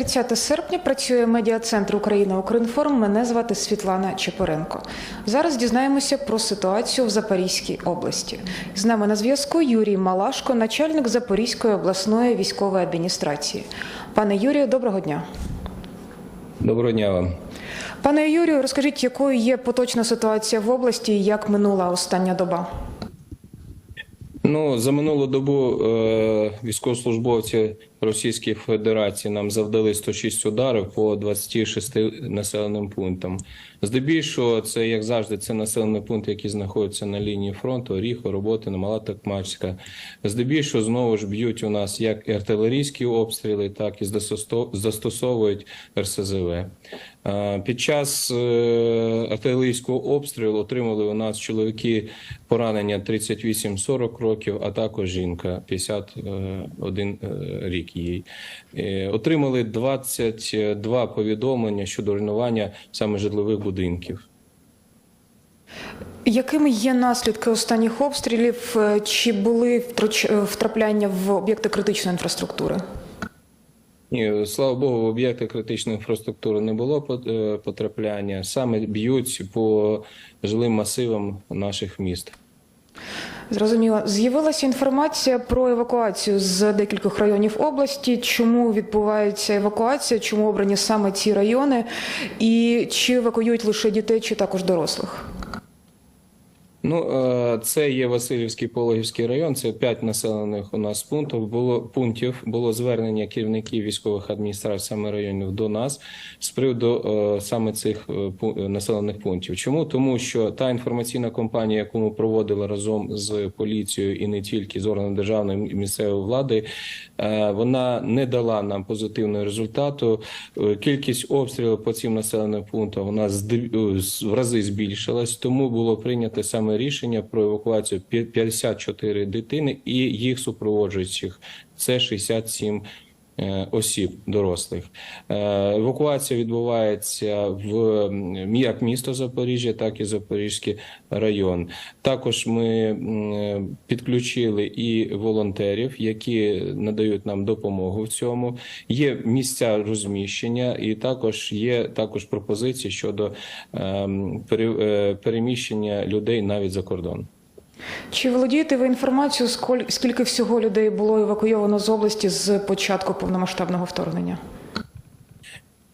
30 серпня працює медіа-центр Україна Укрінформ. Мене звати Світлана Чепоренко. Зараз дізнаємося про ситуацію в Запорізькій області. З нами на зв'язку Юрій Малашко, начальник Запорізької обласної військової адміністрації. Пане Юрію, доброго дня. Доброго дня вам. Пане Юрію, розкажіть, якою є поточна ситуація в області і як минула остання доба? Ну за минулу добу е, військовослужбовці Російської Федерації нам завдали 106 ударів по 26 населеним пунктам. Здебільшого, це як завжди, це населені пункти, які знаходяться на лінії фронту, Оріхо, Роботина, Мала Такмачська. Здебільшого знову ж б'ють у нас як артилерійські обстріли, так і застосовують РСЗВ. Е, Під час е, артилерійського обстрілу отримали у нас чоловіки поранення 38-40 років, а також жінка 51 е, рік їй. Е, Отримали 22 повідомлення щодо руйнування саме житлових будинків. Якими є наслідки останніх обстрілів? Е, Чи були е, втрапляння в об'єкти критичної інфраструктури? Ні, слава Богу, в об'єкти критичної інфраструктури не було е, потрапляння. Саме б'ють по жилим масивам наших міст. Зрозуміло. З'явилася інформація про евакуацію з декількох районів області. Чому відбувається евакуація? Чому обрані саме ці райони? І чи евакуюють лише дітей, чи також дорослих? Ну, е, це є Васильівський Пологівський район. Це п'ять населених у нас пунктів. Було пунктів. Було звернення керівників військових адміністрацій саме районів до нас з приводу е, саме цих е, населених пунктів. Чому тому, що та інформаційна кампанія, яку ми проводили разом з поліцією і не тільки з органами державної і місцевої влади, вона не дала нам позитивного результату. Кількість обстрілів по цим населеним пунктам у нас в рази збільшилась. Тому було прийнято саме рішення про евакуацію пі- 54 дитини і їх супроводжуючих. Це 67 е, осіб дорослих. Е, Евакуація відбувається в як місто Запоріжжя, так і Запорізький район. Також ми підключили і волонтерів, які надають нам допомогу в цьому. Є місця розміщення, і також є також пропозиції щодо е, переміщення людей навіть за кордон. Чи володієте ви інформацією, скільки всього людей було евакуйовано з області з початку повномасштабного вторгнення?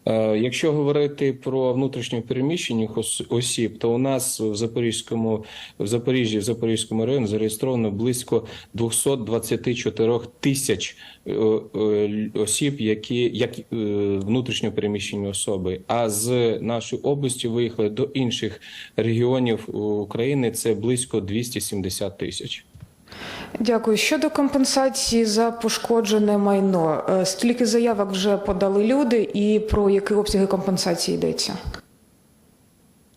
Е, Якщо говорити про внутрішньо переміщених осіб, то у нас в Запорізькому в Запоріжжі, в Запорізькому районі зареєстровано близько 224 тисяч е, е, осіб, які як внутрішньо переміщені особи. А з нашої області виїхали до інших регіонів України. Це близько 270 тисяч. Дякую. Щодо компенсації за пошкоджене майно, е, скільки заявок вже подали люди, і про які обсяги компенсації йдеться?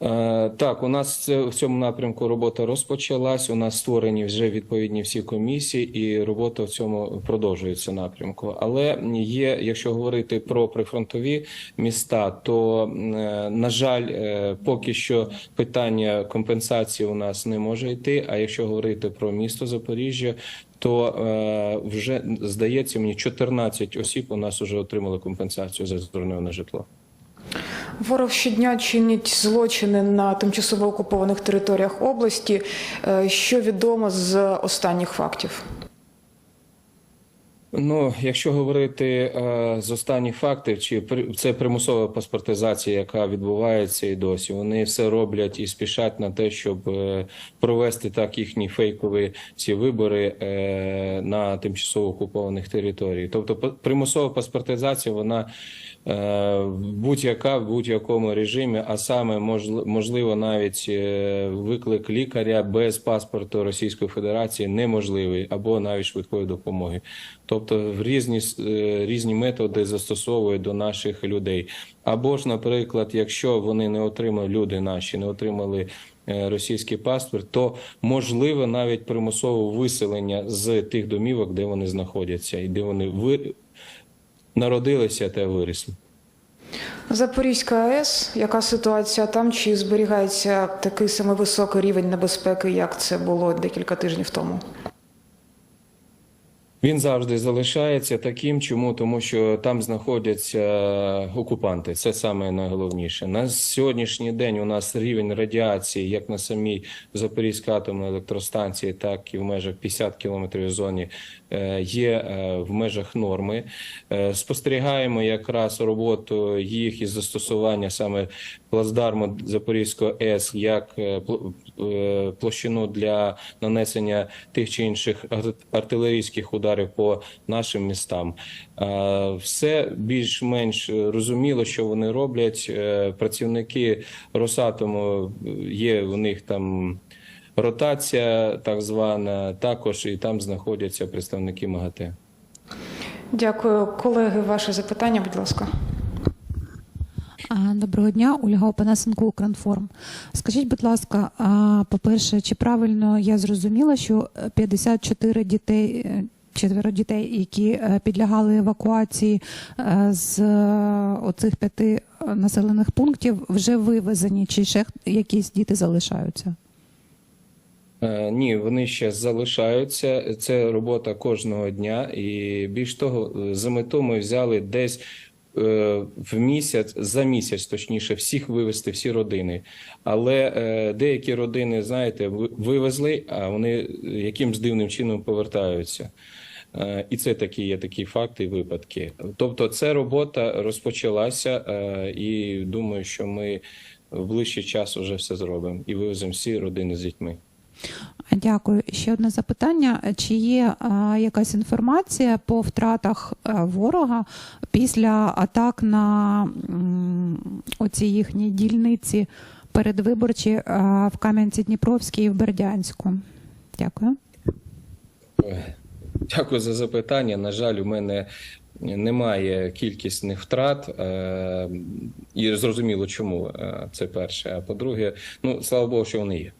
Е, Так, у нас в цьому напрямку робота розпочалась. У нас створені вже відповідні всі комісії, і робота в цьому продовжується напрямку. Але є, якщо говорити про прифронтові міста, то е, на жаль, е, поки що питання компенсації у нас не може йти. А якщо говорити про місто Запоріжжя, то вже здається мені 14 осіб у нас вже отримали компенсацію за зруйноване житло. Ворог щодня чинить злочини на тимчасово окупованих територіях області. Е, Що відомо з останніх фактів? Ну, якщо говорити е, з останніх фактів, чи при- це примусова паспортизація, яка відбувається і досі, вони все роблять і спішать на те, щоб е, провести так їхні фейкові ці вибори на тимчасово окупованих територіях. Тобто, примусова паспортизація, вона будь-яка в будь-якому режимі, а саме можли- можливо навіть е, виклик лікаря без паспорту Російської Федерації неможливий або навіть швидкої допомоги. Тобто в різні е, різні методи застосовують до наших людей. Або ж, наприклад, якщо вони не отримали люди наші, не отримали е, російський паспорт, то можливо навіть примусове виселення з тих домівок, де вони знаходяться, і де вони ви... народилися та виросли. Запорізька АЕС, яка ситуація там? Чи зберігається такий самий високий рівень небезпеки, як це було декілька тижнів тому? Він завжди залишається таким. Чому? Тому що там знаходяться окупанти. Це саме найголовніше. На сьогоднішній день у нас рівень радіації, як на самій Запорізькій атомній електростанції, так і в межах 50 кілометрів зоні, е, є е, в межах норми. Е, Спостерігаємо якраз роботу їх із застосування саме плацдарму Запорізького ЕС як е, е, площину для нанесення тих чи інших ар- артилерійських ударів по нашим містам. Все більш-менш розуміло, що вони роблять. Е, Працівники Росатому є у них там. Ротація так звана, також і там знаходяться представники МАГАТЕ. Дякую, колеги. Ваше запитання, будь ласка. Доброго дня, Ольга Опанасенко, Укрінформ. Скажіть, будь ласка, по-перше, чи правильно я зрозуміла, що 54 дітей, е, четверо дітей, які е, підлягали евакуації е, з е, оцих п'яти населених пунктів, вже вивезені, чи ще якісь діти залишаються? Ні, вони ще залишаються. Це робота кожного дня. І більш того, за мету ми взяли десь в місяць, за місяць, точніше, всіх вивезти, всі родини. Але е, деякі родини, знаєте, вивезли, а вони якимсь дивним чином повертаються. Е, І це такі є такі факти і випадки. Тобто, ця робота розпочалася, е, і думаю, що ми в ближчий час вже все зробимо і вивеземо всі родини з дітьми. Дякую. Ще одне запитання: чи є а, якась інформація по втратах е, ворога після атак на оці їхні дільниці передвиборчі е, в Кам'янці-Дніпровській і в Бердянську? Дякую. Дякую за запитання. На жаль, у мене немає кількісних втрат, е, і зрозуміло, чому е, це перше. А по-друге, ну слава Богу, що вони є.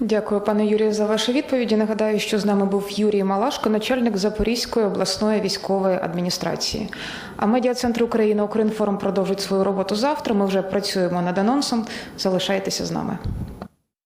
Дякую, пане Юрію, за ваші відповіді. Нагадаю, що з нами був Юрій Малашко, начальник Запорізької обласної військової адміністрації. А медіа-центр України Укрінформ продовжить свою роботу завтра. Ми вже працюємо над анонсом. Залишайтеся з нами.